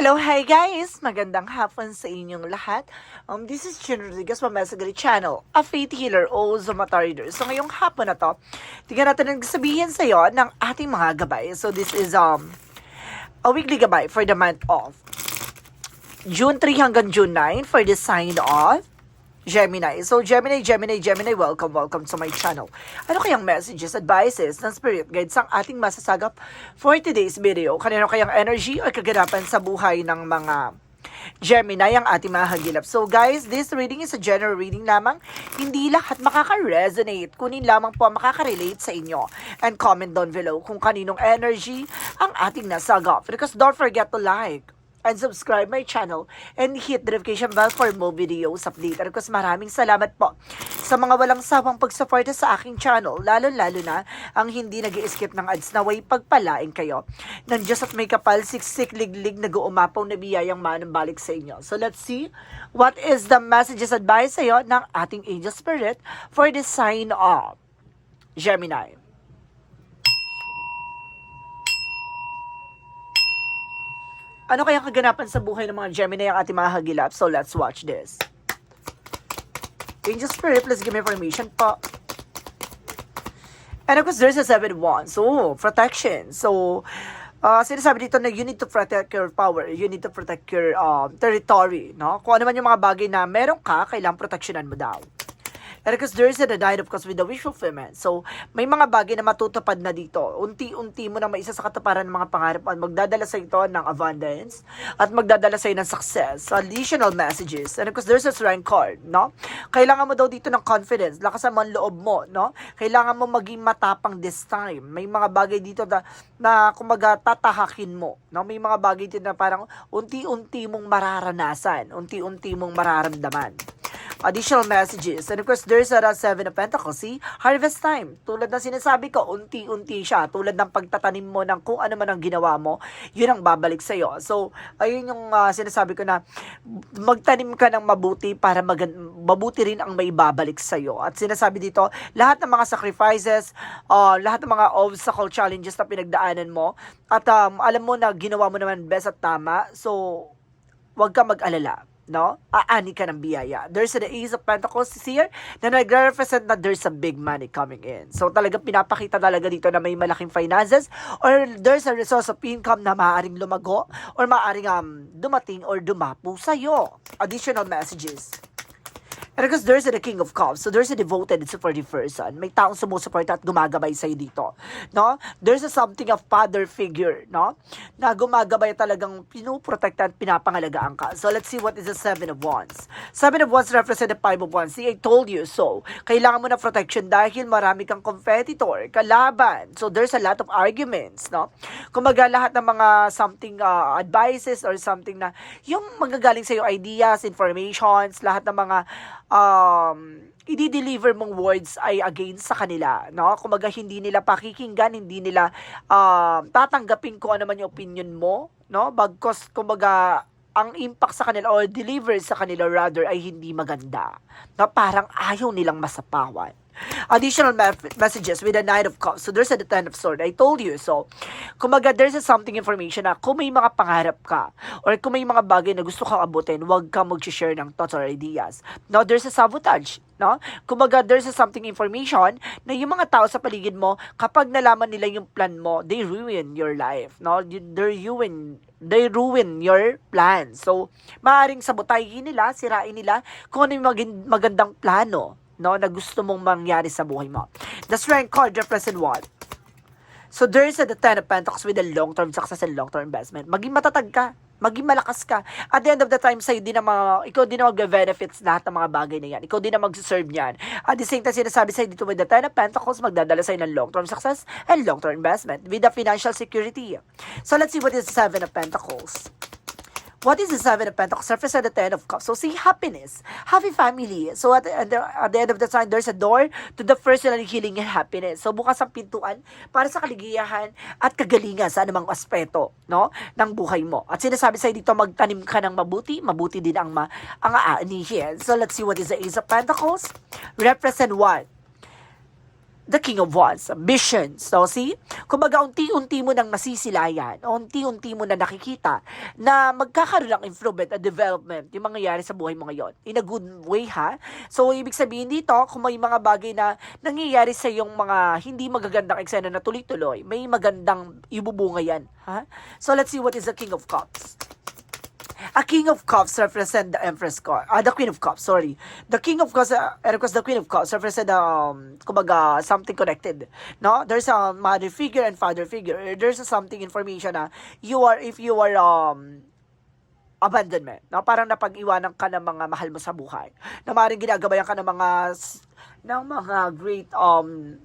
Hello, hi guys! Magandang hapon sa inyong lahat. Um, this is Chin Rodriguez from Mesagari Channel, a faith healer o Zomata reader. So ngayong hapon na to, tingnan natin ang sabihin sa iyo ng ating mga gabay. So this is um a weekly gabay for the month of June 3 hanggang June 9 for the sign of Gemini. So, Gemini, Gemini, Gemini, welcome, welcome to my channel. Ano kayang messages, advices ng spirit guides ang ating masasagap for today's video? Kanino kayang energy o kaganapan sa buhay ng mga Gemini ang ating mga hagilap. So guys, this reading is a general reading lamang. Hindi lahat makaka-resonate. Kunin lamang po ang makaka-relate sa inyo. And comment down below kung kaninong energy ang ating nasagap. Because don't forget to like, and subscribe my channel and hit the notification bell for more videos update. At of course, maraming salamat po sa mga walang sawang pagsuporta sa aking channel, lalo-lalo na ang hindi nag skip ng ads na way pagpalain kayo. Nang Diyos at may kapal, siksik, liglig, nag-uumapaw na biyayang manang balik sa inyo. So let's see what is the messages advice sa'yo ng ating angel spirit for the sign of Gemini. Ano kayang kaganapan sa buhay ng mga Gemini ang ating mga hagilap? So, let's watch this. Angel Spirit, please give me information po. And of course, there's a seven of wands. So, protection. So, uh, sinasabi dito na you need to protect your power. You need to protect your um, territory. No? Kung ano man yung mga bagay na meron ka, kailangang proteksyonan mo daw. Because there is a died of course with the wish fulfillment. So, may mga bagay na matutupad na dito. Unti-unti mo na maisa sa katuparan ng mga pangarap at magdadala sa ito ng abundance at magdadala sa ng success. Additional messages. And of course, there's a strength card, no? Kailangan mo daw dito ng confidence. Lakasan mo ang loob mo, no? Kailangan mo maging matapang this time. May mga bagay dito na, na kumaga tatahakin mo, no? May mga bagay dito na parang unti-unti mong mararanasan, unti-unti mong mararamdaman additional messages. And of course, there's a Seven of Pentacles. See? Harvest time. Tulad ng sinasabi ko, unti-unti siya. Tulad ng pagtatanim mo ng kung ano man ang ginawa mo, yun ang babalik sa'yo. So, ayun yung uh, sinasabi ko na magtanim ka ng mabuti para magan- mabuti rin ang may babalik sa'yo. At sinasabi dito, lahat ng mga sacrifices, uh, lahat ng mga obstacle challenges na pinagdaanan mo, at um, alam mo na ginawa mo naman best at tama, so, huwag ka mag-alala no? Aani ka ng biyaya. There's the Ace of Pentacles here na nagre-represent na there's a big money coming in. So talaga pinapakita talaga dito na may malaking finances or there's a resource of income na maaaring lumago or maaaring um, dumating or dumapo sa'yo. Additional messages. And because there's a King of Cups, so there's a devoted and supportive person. May taong sumusuporta at gumagabay sa'yo dito. No? There's a something of father figure, no? Na gumagabay talagang pinuprotekta at pinapangalagaan ka. So let's see what is the Seven of Wands. Seven of Wands represent the Five of Wands. See, I told you so. Kailangan mo na protection dahil marami kang competitor, kalaban. So there's a lot of arguments, no? Kumaga lahat ng mga something uh, advices or something na yung magagaling sa'yo ideas, informations, lahat ng mga um, i-deliver mong words ay against sa kanila, no? Kumaga hindi nila pakikinggan, hindi nila um, tatanggapin kung ano man yung opinion mo, no? Bagkos kumaga ang impact sa kanila or deliver sa kanila rather ay hindi maganda. No? Parang ayaw nilang masapawan. Additional me- messages with the Knight of Cups. So there's a Ten of Swords. I told you. So, kumaga there's a something information na kung may mga pangarap ka or kung may mga bagay na gusto kang abutin, huwag kang mag-share ng thoughts or ideas. Now, there's a sabotage. No? Kumaga there's a something information na yung mga tao sa paligid mo, kapag nalaman nila yung plan mo, they ruin your life. No? They ruin they ruin your plan. So, maaaring sabotahin nila, sirain nila kung ano yung magandang plano no, na gusto mong mangyari sa buhay mo. The strength card represent what? So there is a the Ten of Pentacles with a long-term success and long-term investment. Maging matatag ka. Maging malakas ka. At the end of the time, sa'yo din ang mga, ikaw din ang mag-benefits lahat ng mga bagay na yan. Ikaw din ang mag-serve niyan. At the same time, sinasabi sa'yo dito with the Ten of Pentacles, magdadala sa'yo ng long-term success and long-term investment with the financial security. So let's see what is the Seven of Pentacles. What is the Seven of Pentacles? Represent the Ten of Cups. So, see happiness. Happy family. So, at, at, the, at the end of the time, there's a door to the personal healing and happiness. So, bukas ang pintuan para sa kaligayahan at kagalingan sa anumang aspeto no, ng buhay mo. At sinasabi sa'yo dito, magtanim ka ng mabuti, mabuti din ang, ma, ang aanihin. So, let's see what is the Ace of Pentacles. Represent what? The King of Wands, visions. So, see? Kumbaga, unti-unti mo nang nasisilayan, unti-unti mo na nakikita na magkakaroon ng improvement at development yung mangyayari sa buhay mo ngayon. In a good way, ha? So, ibig sabihin dito, kung may mga bagay na nangyayari sa yung mga hindi magagandang eksena na tuloy-tuloy, may magandang ibubunga yan, ha? So, let's see what is the King of Cups. A King of Cups represent the Empress card. Ah, the Queen of Cups, sorry. The King of Cups, uh, because the Queen of Cups represent, um, kumbaga, something connected. No? There's a mother figure and father figure. There's a something information na you are, if you are, um, abandonment. No? Parang napag-iwanan ka ng mga mahal mo sa buhay. Na maaaring ginagabayan ka ng mga, ng mga great, um,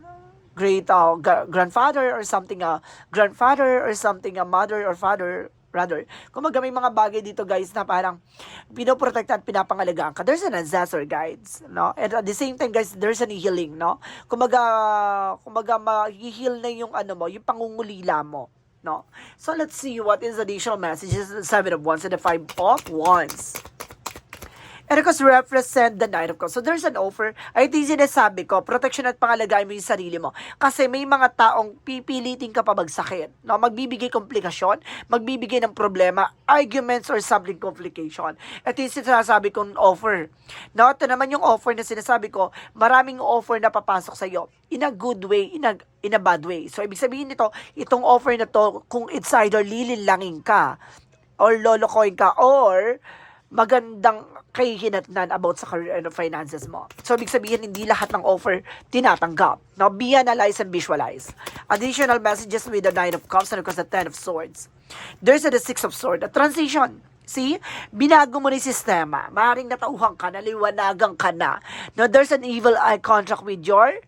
great uh, gra- grandfather or something uh, grandfather or something a mother or father rather. Kumaga may mga bagay dito guys na parang pinoprotektahan, pinapangalagaan ka. There's an ancestor guides, no? And at the same time guys, there's an healing, no? Kumaga, kumaga ma-heal na yung ano mo, yung pangungulila mo. No? So let's see what is the additional messages. Seven of wands and the five of wands. And of course, represent the Knight of Cups. So there's an offer. Ay, ito yung sinasabi ko, protection at pangalagay mo yung sarili mo. Kasi may mga taong pipilitin ka pa magsakit. No? Magbibigay komplikasyon, magbibigay ng problema, arguments or something complication. Ito yung sinasabi kong offer. No? Ito naman yung offer na sinasabi ko, maraming offer na papasok sa iyo in a good way, in a, in a bad way. So, ibig sabihin nito, itong offer na to, kung it's either lilinlangin ka, or lolokohin ka, or magandang kahihinatnan about sa career and finances mo. So, ibig sabihin, hindi lahat ng offer tinatanggap. Now, be analyze and visualize. Additional messages with the Nine of Cups and of course the Ten of Swords. There's a the Six of Swords, a transition. See? Binago mo na sistema. Maaaring natauhan ka, naliwanagan ka na. Now, there's an evil eye contract with your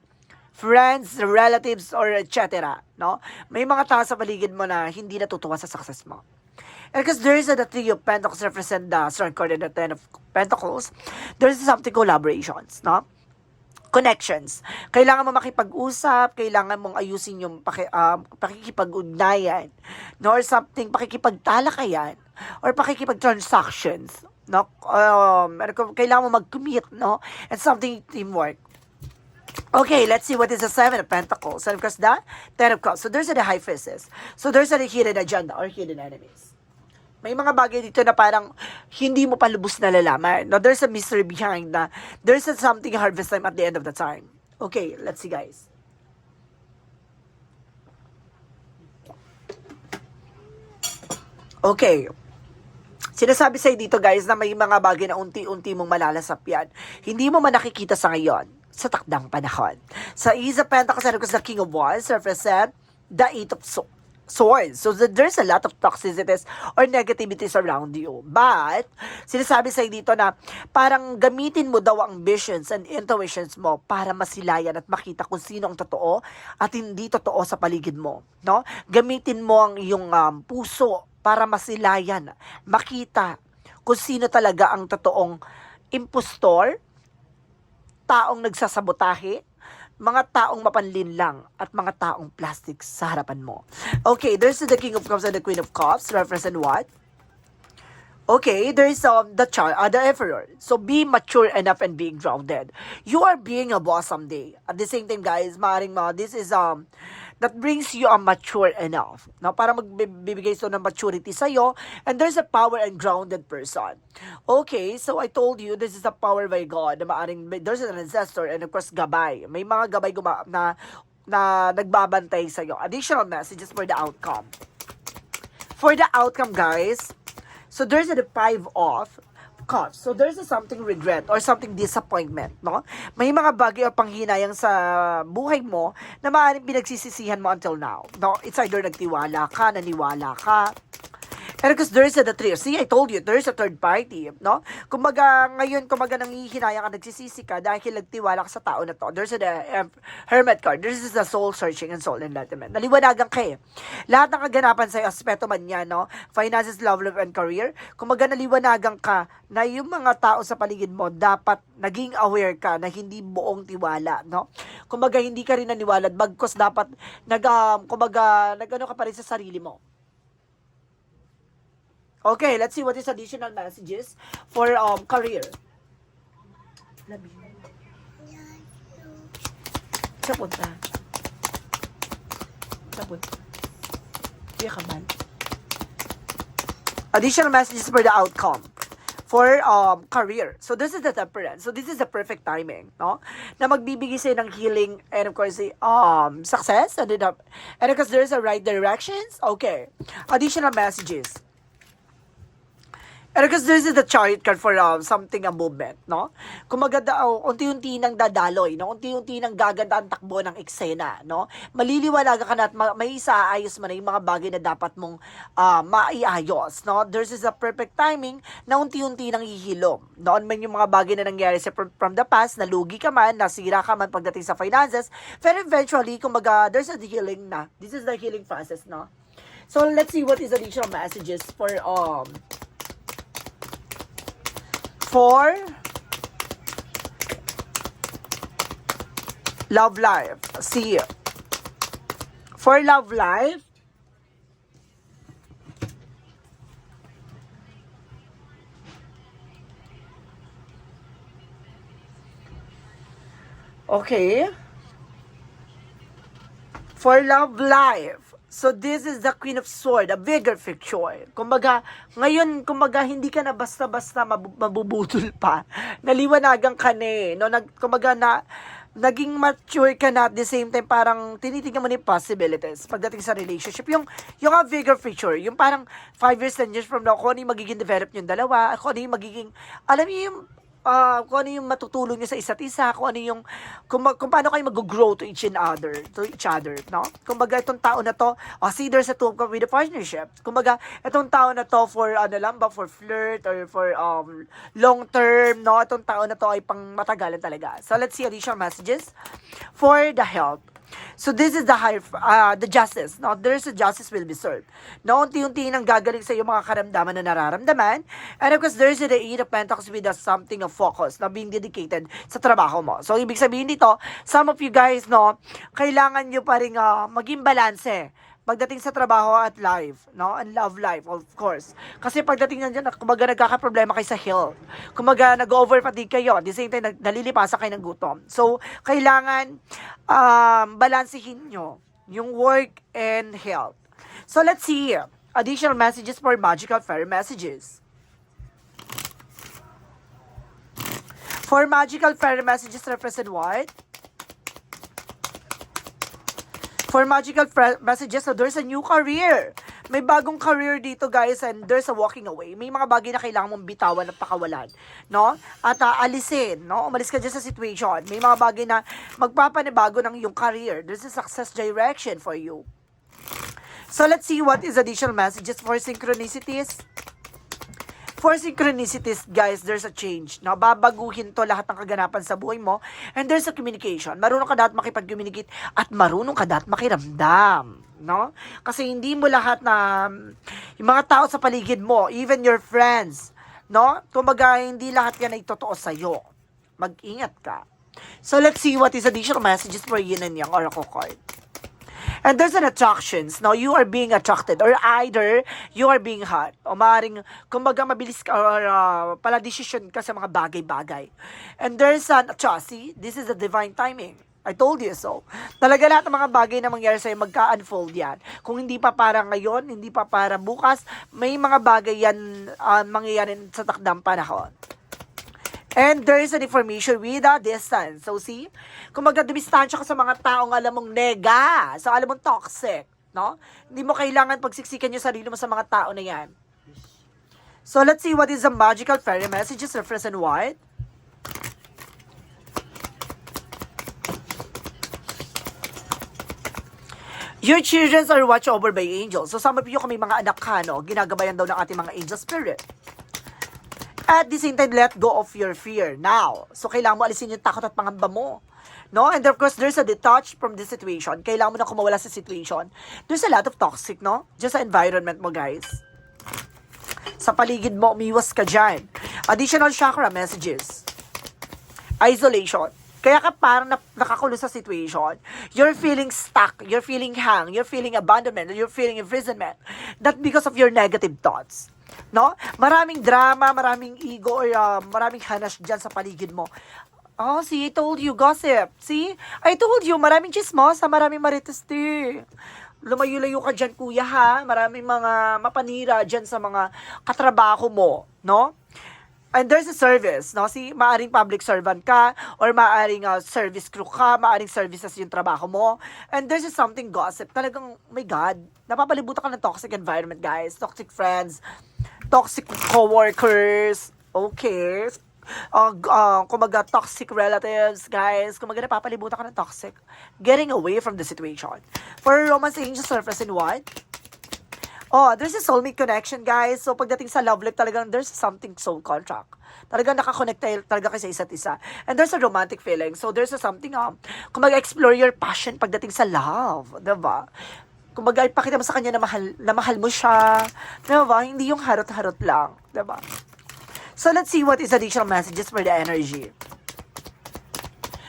friends, relatives, or etc. No? May mga tao sa paligid mo na hindi natutuwa sa success mo. Because there is a the three of pentacles represent the strong card and the ten of pentacles, there is something collaborations, no? Connections. Kailangan mo makipag-usap, kailangan mong ayusin yung paki, uh, pakikipag-ugnayan, no? Or something, pakikipagtalakayan, or pakikipag-transactions, no? Um, ano kailangan mo mag-commit, no? And something teamwork. Okay, let's see what is the Seven of Pentacles. And of course, the Ten of Cups. So there's the High Priestess. So there's a hidden agenda or hidden enemies. May mga bagay dito na parang hindi mo pa lubos na lalaman. No, there's a mystery behind na there's a something harvest time at the end of the time. Okay, let's see guys. Okay. Sinasabi sa'yo dito guys na may mga bagay na unti-unti mong malalasap yan. Hindi mo man nakikita sa ngayon sa takdang panahon. Sa Isa Pentacles of course the King of Wands represent the Eight of Swords swords. So th- there's a lot of toxicities or negativities around you. But, sinasabi sa'yo dito na parang gamitin mo daw ang visions and intuitions mo para masilayan at makita kung sino ang totoo at hindi totoo sa paligid mo. No? Gamitin mo ang iyong um, puso para masilayan, makita kung sino talaga ang totoong impostor, taong nagsasabotahe, mga taong mapanlin lang at mga taong plastic sa harapan mo. Okay, there's the King of Cups and the Queen of Cups. Represent what? Okay, there is um, the child, uh, the emperor. So be mature enough and being grounded. You are being a boss someday. At the same time, guys, maaaring mga, this is um that brings you a mature enough. No, para magbibigay so ng maturity sa iyo and there's a power and grounded person. Okay, so I told you this is a power by God. Na maaring there's an ancestor and of course gabay. May mga gabay guma, na na nagbabantay sa iyo. Additional messages for the outcome. For the outcome, guys, So there's a five off cups. So there's a something regret or something disappointment, no? May mga bagay o panghinayang sa buhay mo na maaaring pinagsisisihan mo until now. No, it's either nagtiwala ka, naniwala ka, And because there's a the three. See, I told you, there's a third party, no? Kumbaga, ngayon, kumbaga, nangihinayang ka, nagsisisi ka dahil nagtiwala ka sa tao na to. There's a the, um, hermit card. This is the soul searching and soul enlightenment. Naliwanagan ka eh. Lahat ng kaganapan sa aspeto man yan, no? Finances, love, love, and career. Kumbaga, naliwanagan ka na yung mga tao sa paligid mo, dapat naging aware ka na hindi buong tiwala, no? Kumbaga, hindi ka rin naniwala, bagkos dapat, nag, um, kumbaga, nagano ka pa rin sa sarili mo. Okay, let's see what is additional messages for um career. Sa punta. Sa punta. Kaya ka man. Additional messages for the outcome for um, career. So this is the temperance. So this is the perfect timing, no? Na magbibigay sa'yo ng healing and of course, the, um, success. And, then, uh, and because there's a right directions, okay. Additional messages. And because this is the chariot card for um, something, a movement, no? Kung maganda, oh, unti-unti nang dadaloy, no? Unti-unti nang gaganda ang takbo ng eksena, no? Maliliwanagan ka na at ma- may isaayos mo na yung mga bagay na dapat mong ah, maiayos, no? There's is a perfect timing na unti-unti nang hihilom. Noon man yung mga bagay na nangyari sa from, the past, nalugi ka man, nasira ka man pagdating sa finances, pero eventually, kumbaga, there's a healing na. This is the healing process, no? So, let's see what is additional messages for, um, for love life. See, for love life, okay. For love life. So this is the Queen of Sword, a bigger picture. Kumbaga, ngayon, kumbaga, hindi ka na basta-basta mabu- mabubudol pa. Naliwanagan ka na eh. No? Nag, kumbaga na, naging mature ka na at the same time parang tinitingnan mo na yung possibilities pagdating sa relationship. Yung, yung a bigger picture, yung parang 5 years, 10 years from now, kung ano yung magiging develop yung dalawa, kung ano yung magiging, alam niyo yung ah, kung ano yung matutulong nyo sa isa't isa, kung ano yung, kung, kung paano kayo mag-grow to each and other, to each other, no? Kumbaga, itong tao na to, oh, see, there's a two with a partnership. Kumbaga, itong tao na to for, ano lang ba, for flirt or for um, long term, no? Itong tao na to ay pang matagalan talaga. So, let's see additional messages for the health. So this is the high, uh, the justice. No, there's a justice will be served. No, unti-unti nang gagaling sa iyo mga karamdaman na nararamdaman. And of course, there's the eight of pentacles with a something of focus na being dedicated sa trabaho mo. So, ibig sabihin dito, some of you guys, no, kailangan nyo pa rin uh, maging balanse pagdating sa trabaho at life, no? And love life, of course. Kasi pagdating nandiyan, kumaga nagkakaproblema kayo sa health. Kumaga nag-over fatigue kayo. At the same time, nalilipasa kayo ng gutom. So, kailangan um, balansihin nyo yung work and health. So, let's see. Additional messages for magical fairy messages. For magical fairy messages represent what? For magical messages, so there's a new career. May bagong career dito, guys, and there's a walking away. May mga bagay na kailangan mong bitawan at pakawalan, no? At ah, alisin, no? Umalis ka dyan sa situation. May mga bagay na magpapanibago ng iyong career. There's a success direction for you. So, let's see what is additional messages for synchronicities. For synchronicities, guys, there's a change. No? Babaguhin to lahat ng kaganapan sa buhay mo. And there's a communication. Marunong ka dapat makipag-communicate at marunong ka dapat makiramdam. No? Kasi hindi mo lahat na yung mga tao sa paligid mo, even your friends, no? Kumbaga, hindi lahat yan ay totoo sa'yo. Mag-ingat ka. So, let's see what is additional messages for yin and yang oracle card. And there's an attractions. Now, you are being attracted or either you are being hot. O maaaring, kumbaga, mabilis ka or uh, pala decision ka sa mga bagay-bagay. And there's an, trust, see, this is the divine timing. I told you so. Talaga lahat ng mga bagay na mangyari sa'yo, magka-unfold yan. Kung hindi pa para ngayon, hindi pa para bukas, may mga bagay yan uh, mangyayari sa takdang panahon. And there is an information with a distance. So, see? Kung magdumistansya ka sa mga taong alam mong nega, so alam mong toxic, no? Hindi mo kailangan pagsiksikan yung sarili mo sa mga tao na yan. So, let's see what is the magical fairy messages represent what? Your children are watched over by angels. So, some of you kami mga anak ka, no? Ginagabayan daw ng ating mga angel spirit. At the same time, let go of your fear now. So, kailangan mo alisin yung takot at pangamba mo. No? And of course, there's a detach from the situation. Kailangan mo na kumawala sa situation. There's a lot of toxic, no? Just sa environment mo, guys. Sa paligid mo, umiwas ka dyan. Additional chakra messages. Isolation. Kaya ka parang na, nakakulo sa situation. You're feeling stuck. You're feeling hang. You're feeling abandonment. You're feeling imprisonment. That because of your negative thoughts. No? Maraming drama, maraming ego, or uh, maraming hanas dyan sa paligid mo. Oh, see, I told you, gossip. See? I told you, maraming chismosa, maraming marites di. Lumayo-layo ka dyan, kuya, ha? Maraming mga mapanira dyan sa mga katrabaho mo, no? And there's a service, no? Si maaring public servant ka or maaring uh, service crew ka, maaring services yung trabaho mo. And there's just something gossip. Talagang, my God, napapalibutan ka ng toxic environment, guys. Toxic friends, toxic coworkers, okay. Uh, uh, kumaga, toxic relatives, guys. Kumaga, napapalibutan ka ng toxic. Getting away from the situation. For romance angels surface in what? Oh, there's a soulmate connection, guys. So, pagdating sa love life, talagang there's something soul contract. Talagang nakakonect tayo talaga kayo sa isa't isa. And there's a romantic feeling. So, there's a something, um, kung mag-explore your passion pagdating sa love. Diba? Kung ipakita mo sa kanya na mahal, na mahal mo siya. Diba? Hindi yung harot-harot lang. Diba? So, let's see what is additional messages for the energy.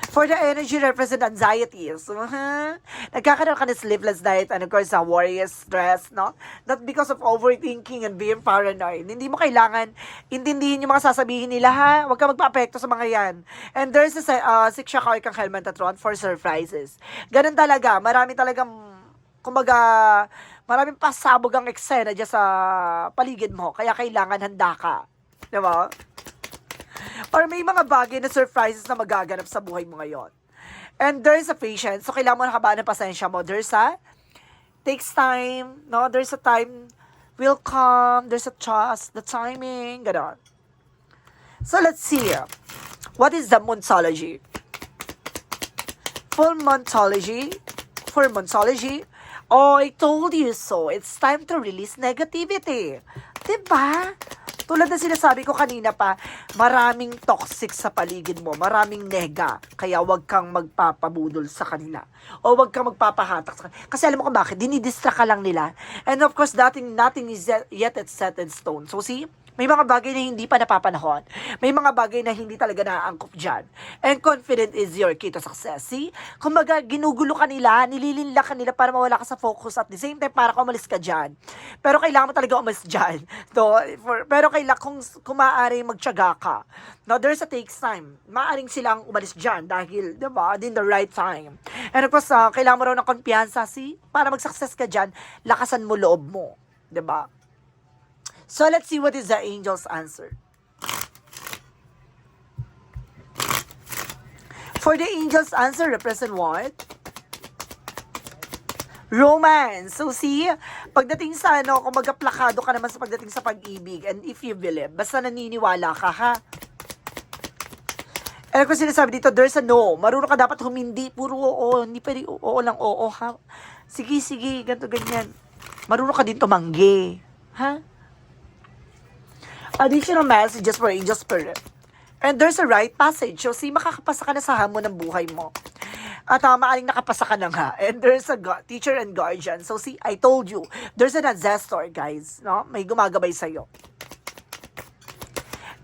For the energy represent anxieties. Uh-huh. Nagkakaroon ka ng sleepless night and of course, sa worries, stress, no? Not because of overthinking and being paranoid. Hindi mo kailangan intindihin yung mga sasabihin nila, ha? Huwag ka magpa-apekto sa mga yan. And there's a uh, six Shakoy kang Helmetatron for surprises. Ganun talaga. Marami talagang, kumbaga, maraming pasabog ang eksena dyan sa paligid mo. Kaya kailangan handa ka. Diba? Or may mga bagay na surprises na magaganap sa buhay mo ngayon. And there's a patience. So, kailangan mo nakabaan ng pasensya mo. There's a, takes time, no? There's a time will come. There's a trust, the timing, gano'n. So, let's see. What is the Monsology? Full Montology? For Monsology? Oh, I told you so. It's time to release negativity. Diba? Tulad na sinasabi ko kanina pa, maraming toxic sa paligid mo, maraming nega, kaya wag kang magpapabudol sa kanila. O wag kang magpapahatak sa kanila. Kasi alam mo kung bakit, dinidistract ka lang nila. And of course, nothing, nothing is yet, yet set in stone. So see, may mga bagay na hindi pa napapanahon. May mga bagay na hindi talaga naaangkop dyan. And confident is your key to success. See? Kumbaga, ginugulo ka nila, nililinla ka nila para mawala ka sa focus at the same time para ka umalis ka dyan. Pero kailangan mo talaga umalis dyan. No? For, pero kailangan, kung, kung maaari magtyaga ka. No, there's a takes time. Maaring silang umalis dyan dahil, di ba, in the right time. And of course, uh, kailangan mo raw ng kumpiyansa, see? Para mag-success ka dyan, lakasan mo loob mo. Di ba? So let's see what is the angel's answer. For the angel's answer, represent what? Romance. So see, pagdating sa ano, kung magplakado ka naman sa pagdating sa pag-ibig and if you believe, basta naniniwala ka ha. Eh kung sinasabi dito, there's a no. Marunong ka dapat humindi. Puro oo. Hindi pwede oo lang oo ha. Sige, sige. Ganto, ganyan. Marunong ka din tumanggi. Ha? Additional messages for angel spirit. And there's a right passage. So, si makakapasa ka na sa hamon ng buhay mo. At uh, maaring nakapasa ka na nga. And there's a teacher and guardian. So, see, I told you, there's an ancestor, guys. No? May gumagabay sa'yo.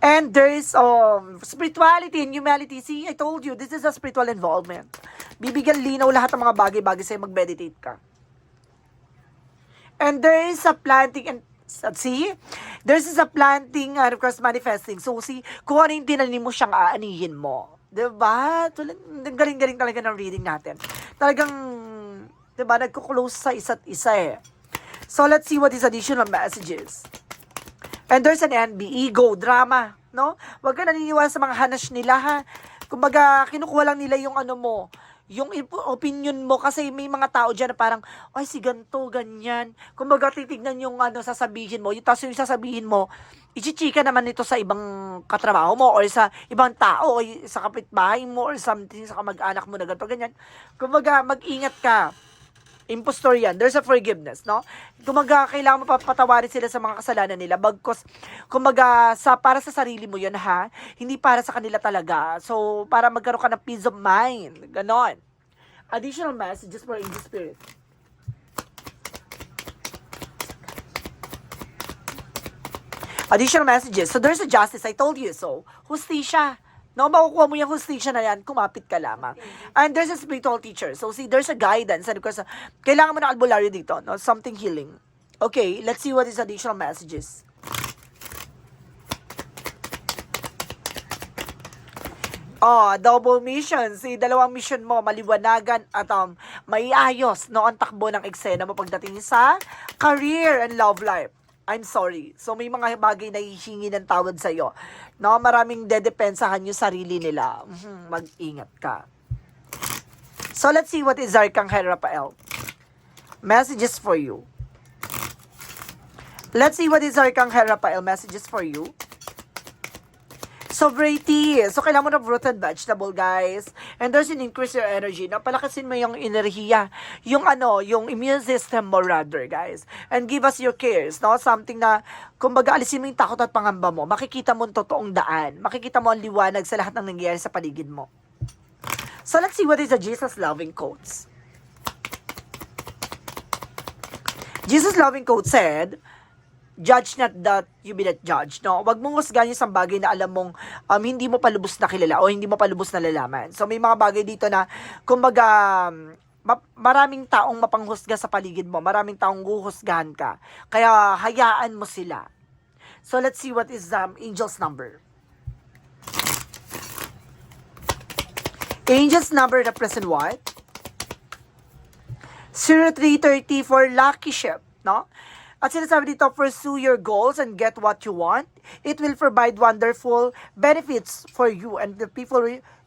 And there is um, spirituality and humanity. See, I told you, this is a spiritual involvement. Bibigyan linaw lahat ng mga bagay-bagay sa'yo, mag-meditate ka. And there is a planting and See? There's is a planting and of course manifesting. So see, kung ano yung tinanim mo siyang aanihin mo. Diba? Tulad, galing-galing talaga ng reading natin. Talagang, diba, nagko-close sa isa't isa eh. So let's see what is additional messages. And there's an NB, ego, drama, no? Huwag ka naniniwala sa mga hanas nila, ha? Kumbaga, kinukuha lang nila yung ano mo, yung opinion mo kasi may mga tao diyan na parang ay si ganto ganyan. Kumbaga titignan yung ano sasabihin mo. Yung tapos yung sasabihin mo ichichika naman ito sa ibang katrabaho mo or sa ibang tao o sa kapitbahay mo or something sa kamag-anak mo na ganto ganyan. Kumbaga mag-ingat ka impostor yan. There's a forgiveness, no? Kumaga, kailangan mo papatawarin sila sa mga kasalanan nila. Bagkos, kumaga, sa, para sa sarili mo yun, ha? Hindi para sa kanila talaga. So, para magkaroon ka ng peace of mind. Ganon. Additional messages for Angel Spirit. Additional messages. So, there's a justice. I told you so. Hustisya. No, makukuha mo yung hustisya na yan, kumapit ka lamang. And there's a spiritual teacher. So, see, there's a guidance. And of course, kailangan mo ng albularyo dito, no? Something healing. Okay, let's see what is additional messages. Oh, double mission. Si dalawang mission mo, maliwanagan at um, maiayos no, ang takbo ng eksena mo pagdating sa career and love life. I'm sorry. So, may mga bagay na hihingi ng tawad sa'yo. No, maraming dedepensahan yung sarili nila. Mhm, Mag-ingat ka. So, let's see what is Arcangel Rafael. Messages for you. Let's see what is Arcangel Rafael. Messages for you. Sobriety. So, kailangan mo ng fruit and vegetable, guys. And there's an increase your energy. Napalakasin mo yung enerhiya. Yung ano, yung immune system mo rather, guys. And give us your cares, no? Something na, kumbaga, alisin mo yung takot at pangamba mo. Makikita mo ang totoong daan. Makikita mo ang liwanag sa lahat ng nangyayari sa paligid mo. So, let's see what is the Jesus loving quotes. Jesus loving quote said, judge not that you be not judged, no? Huwag mong husgahan yung isang bagay na alam mong um, hindi mo palubos na kilala o hindi mo palubos na lalaman. So, may mga bagay dito na, kumbaga, um, ma- maraming taong mapanghusga sa paligid mo, maraming taong guhusgahan ka. Kaya, hayaan mo sila. So, let's see what is um, angel's number. Angel's number represent what? 0330 for lucky ship, no? At sinasabi dito, pursue your goals and get what you want. It will provide wonderful benefits for you and the people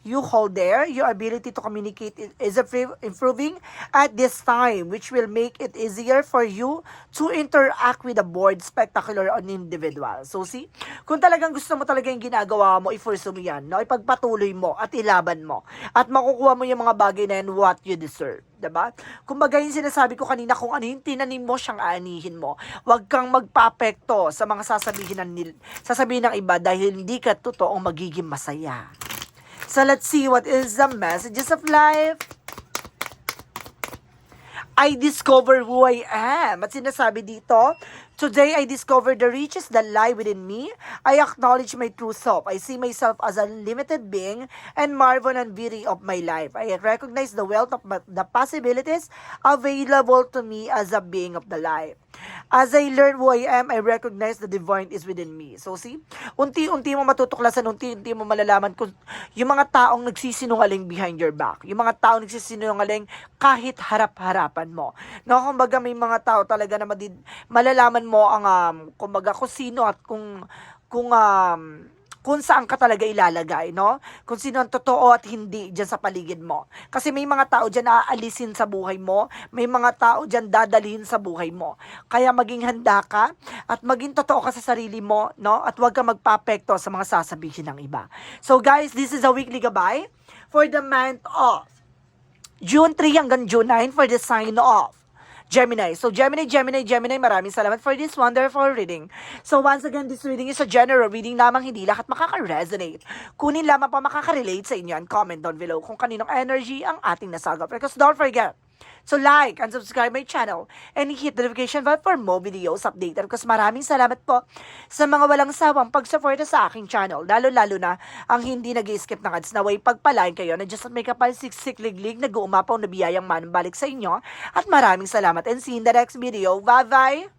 you hold there. Your ability to communicate is impro- improving at this time, which will make it easier for you to interact with the board, spectacular on individual. So see, kung talagang gusto mo talaga yung ginagawa mo, i-pursue mo yan, no? ipagpatuloy mo at ilaban mo. At makukuha mo yung mga bagay na yan what you deserve. 'di ba? Kumbaga yung sinasabi ko kanina kung ano yung tinanim mo siyang aanihin mo. Huwag kang magpapekto sa mga sasabihin ng sasabihin ng iba dahil hindi ka totoong magiging masaya. So let's see what is the messages of life. I discover who I am. At sinasabi dito, Today, I discover the riches that lie within me. I acknowledge my true self. I see myself as a limited being and marvel and beauty of my life. I recognize the wealth of the possibilities available to me as a being of the life. As I learn who I am, I recognize the divine is within me. So see, unti-unti mo matutuklasan, unti-unti mo malalaman kung yung mga taong nagsisinungaling behind your back, yung mga taong nagsisinungaling kahit harap-harapan mo. No, kumbaga may mga tao talaga na madid, malalaman mo ang um, kumbaga kung sino at kung kung um, kung saan ka talaga ilalagay, no? Kung sino ang totoo at hindi dyan sa paligid mo. Kasi may mga tao dyan aalisin sa buhay mo, may mga tao dyan dadalhin sa buhay mo. Kaya maging handa ka at maging totoo ka sa sarili mo, no? At huwag ka magpapekto sa mga sasabihin ng iba. So guys, this is a weekly gabay for the month of June 3 hanggang June 9 for the sign off. Gemini. So, Gemini, Gemini, Gemini, maraming salamat for this wonderful reading. So, once again, this reading is a general reading lamang hindi lahat makaka-resonate. Kunin lamang pa makaka-relate sa inyo and comment down below kung kaninong energy ang ating nasagap. Because don't forget, So like and subscribe my channel and hit the notification bell for more videos updated. Because maraming salamat po sa mga walang sawang pag-support sa aking channel. Lalo-lalo na ang hindi nag skip ng ads na way pagpalain kayo na just at may kapal siksik liglig nag-uumapaw na biyayang manbalik sa inyo. At maraming salamat and see you in the next video. Bye-bye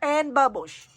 and babush!